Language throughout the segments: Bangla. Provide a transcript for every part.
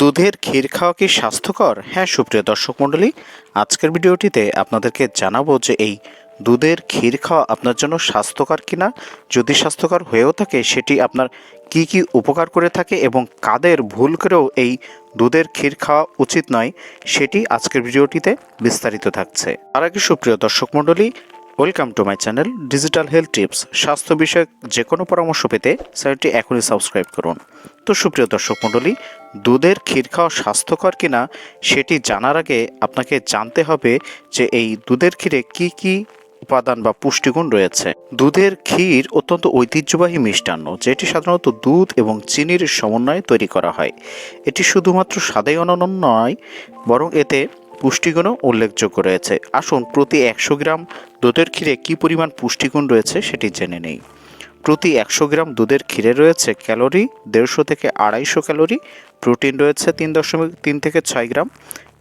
দুধের ক্ষীর খাওয়া কি স্বাস্থ্যকর? হ্যাঁ সুপ্রিয় দর্শক মণ্ডলী, আজকের ভিডিওটিতে আপনাদেরকে জানাব যে এই দুধের ক্ষীর খাওয়া আপনার জন্য স্বাস্থ্যকর কিনা। যদি স্বাস্থ্যকর হয়েও থাকে, সেটি আপনার কি কি উপকার করে থাকে এবং কাদের ভুল করেও এই দুধের ক্ষীর খাওয়া উচিত নয়, সেটি আজকের ভিডিওটিতে বিস্তারিত থাকছে। আর আগে, সুপ্রিয় দর্শক মণ্ডলী, welcome to my channel digital health tips. স্বাস্থ্য বিষয়ক যে কোনো পরামর্শ পেতে চ্যানেলটি এখনই সাবস্ক্রাইব করুন। তো সুপ্রিয় দর্শক মণ্ডলী, দুধের ক্ষীর খাওয়া স্বাস্থ্যকর কিনা সেটি জানার আগে আপনাকে জানতে হবে যে এই দুধের ক্ষীরে কি কি উপাদান বা পুষ্টিগুণ রয়েছে। দুধের ক্ষীর অত্যন্ত ঐতিহ্যবাহী মিষ্টান্ন, যেটি সাধারণত দুধ এবং চিনির সমন্বয়ে তৈরি করা হয়। এটি শুধুমাত্র স্বাদেই অনন্য নয়, বরং এতে পুষ্টিগুণও উল্লেখযোগ্য রয়েছে। আসুন প্রতি একশো গ্রাম দুধের ক্ষীরে কী পরিমাণ পুষ্টিগুণ রয়েছে সেটি জেনে নেই। প্রতি একশো গ্রাম দুধের ক্ষীরে রয়েছে ক্যালোরি দেড়শো থেকে আড়াইশো ক্যালোরি, প্রোটিন রয়েছে তিন দশমিক তিন থেকে ছয় গ্রাম,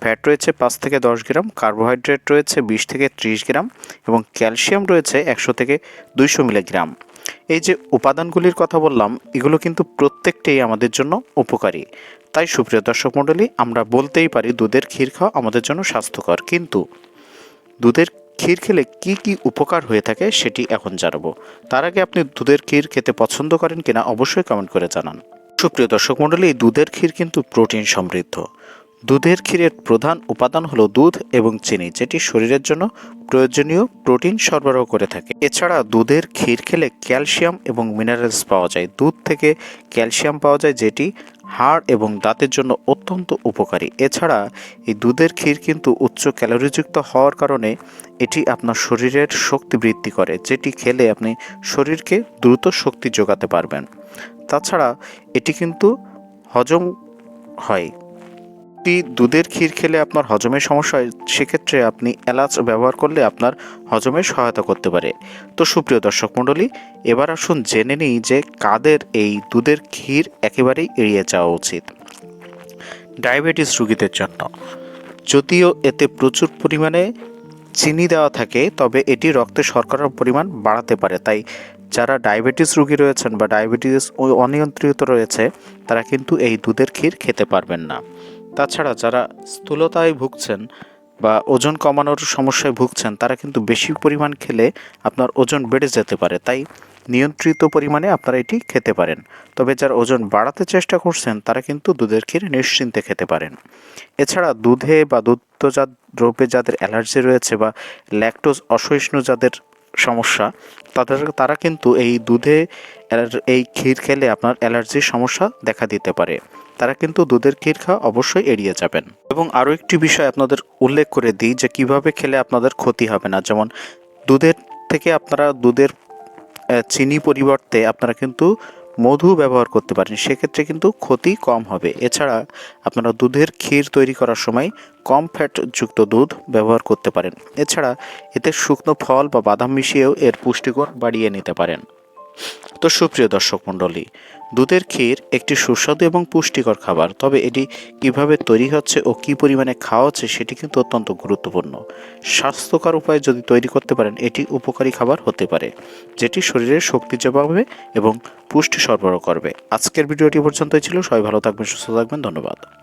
ফ্যাট রয়েছে পাঁচ থেকে দশ গ্রাম, কার্বোহাইড্রেট রয়েছে বিশ থেকে ত্রিশ গ্রাম এবং ক্যালসিয়াম রয়েছে একশো থেকে দুইশো মিলিগ্রাম। এই যে উপাদানগুলির কথা বললাম, এগুলো কিন্তু প্রত্যেকটাই আমাদের জন্য উপকারী। তাই সুপ্রিয় দর্শক মণ্ডলী, আমরা বলতেই পারি দুধের ক্ষীর খাওয়া আমাদের জন্য স্বাস্থ্যকর। কিন্তু দুধের ক্ষীর খেলে কি কি উপকার হয়ে থাকে সেটি এখন জানাব। তার আগে আপনি দুধের ক্ষীর খেতে পছন্দ করেন কিনা অবশ্যই কমেন্ট করে জানান। সুপ্রিয় দর্শক মণ্ডলী, দুধের ক্ষীর কিন্তু প্রোটিন সমৃদ্ধ। দুধের ক্ষীরের প্রধান উপাদান হলো দুধ এবং চিনি, যেটি শরীরের জন্য প্রয়োজনীয় প্রোটিন সরবরাহ করে থাকে। এছাড়া দুধের ক্ষীর খেলে ক্যালসিয়াম এবং মিনারেলস পাওয়া যায়। দুধ থেকে ক্যালসিয়াম পাওয়া যায়, যেটি হাড় এবং দাঁতের জন্য অত্যন্ত উপকারী। এছাড়া এই দুধের ক্ষীর কিন্তু উচ্চ ক্যালোরিযুক্ত হওয়ার কারণে এটি আপনার শরীরের শক্তি বৃদ্ধি করে, যেটি খেলে আপনি শরীরকে দ্রুত শক্তি যোগাতে পারবেন। তাছাড়া এটি কিন্তু হজম হয়। যদি দুধের ক্ষীর খেলে আপনার হজমের সমস্যা হয়, সেক্ষেত্রে আপনি এলাচ ব্যবহার করলে আপনার হজমে সহায়তা করতে পারে। তো সুপ্রিয় দর্শক মণ্ডলী, এবার আসুন জেনে নিই যে কাদের এই দুধের ক্ষীর একেবারেই এড়িয়ে যাওয়া উচিত। ডায়াবেটিস রোগীদের জন্য। যদিও এতে প্রচুর পরিমাণে চিনি দেওয়া থাকে, তবে এটি রক্তে শর্করার পরিমাণ বাড়াতে পারে। তাই যারা ডায়াবেটিস রোগী রয়েছেন বা ডায়াবেটিস অনিয়ন্ত্রিত রয়েছে, তারা কিন্তু এই দুধের ক্ষীর খেতে পারবেন না। তাছাড়া যারা স্থূলতায় ভুগছেন বা ওজন কমানোর সমস্যায় ভুগছেন, তারা কিন্তু বেশি পরিমাণ খেলে আপনার ওজন বেড়ে যেতে পারে। তাই নিয়ন্ত্রিত পরিমাণে আপনারা এটি খেতে পারেন। তবে যারা ওজন বাড়াতে চেষ্টা করছেন, তারা কিন্তু দুধের ক্ষীর নিশ্চিন্তে খেতে পারেন। এছাড়া দুধে বা দুগ্ধজাত দ্রব্যে যাদের অ্যালার্জি রয়েছে বা ল্যাকটোজ অসহিষ্ণু যাদের সমস্যা, তাদের, তারা কিন্তু এই দুধে এই ক্ষীর খেলে আপনার অ্যালার্জির সমস্যা দেখা দিতে পারে। তারা কিন্তু দুধের ক্ষীর খাওয়া অবশ্যই এড়িয়ে যাবেন। এবং আরও একটি বিষয় আপনাদের উল্লেখ করে দিই যে কীভাবে খেলে আপনাদের ক্ষতি হবে না। যেমন দুধের থেকে আপনারা দুধের চিনি পরিবর্তে আপনারা কিন্তু মধু ব্যবহার করতে পারেন। সেক্ষেত্রে কিন্তু ক্ষতি কম হবে। এছাড়া আপনারা দুধের ক্ষীর তৈরি করার সময় কম ফ্যাটযুক্ত দুধ ব্যবহার করতে পারেন। এছাড়া এতে শুকনো ফল বা বাদাম মিশিয়েও এর পুষ্টিগুণ বাড়িয়ে নিতে পারেন। তো সুপ্রিয় দর্শক মণ্ডলী দুধের ক্ষীর একটি সুস্বাদু এবং পুষ্টিকর খাবার। তবে এটি কীভাবে তৈরি হচ্ছে ও কি পরিমাণে খাওয়া হচ্ছে সেটি কিন্তু অত্যন্ত গুরুত্বপূর্ণ। স্বাস্থ্যকর উপায়ে যদি তৈরি করতে পারেন, এটি উপকারী খাবার হতে পারে, যেটি শরীরের শক্তি জবাবে এবং পুষ্টি সরবরাহ করবে। আজকের ভিডিওটি পর্যন্তই ছিল। সবাই ভালো থাকবেন, সুস্থ থাকবেন। ধন্যবাদ।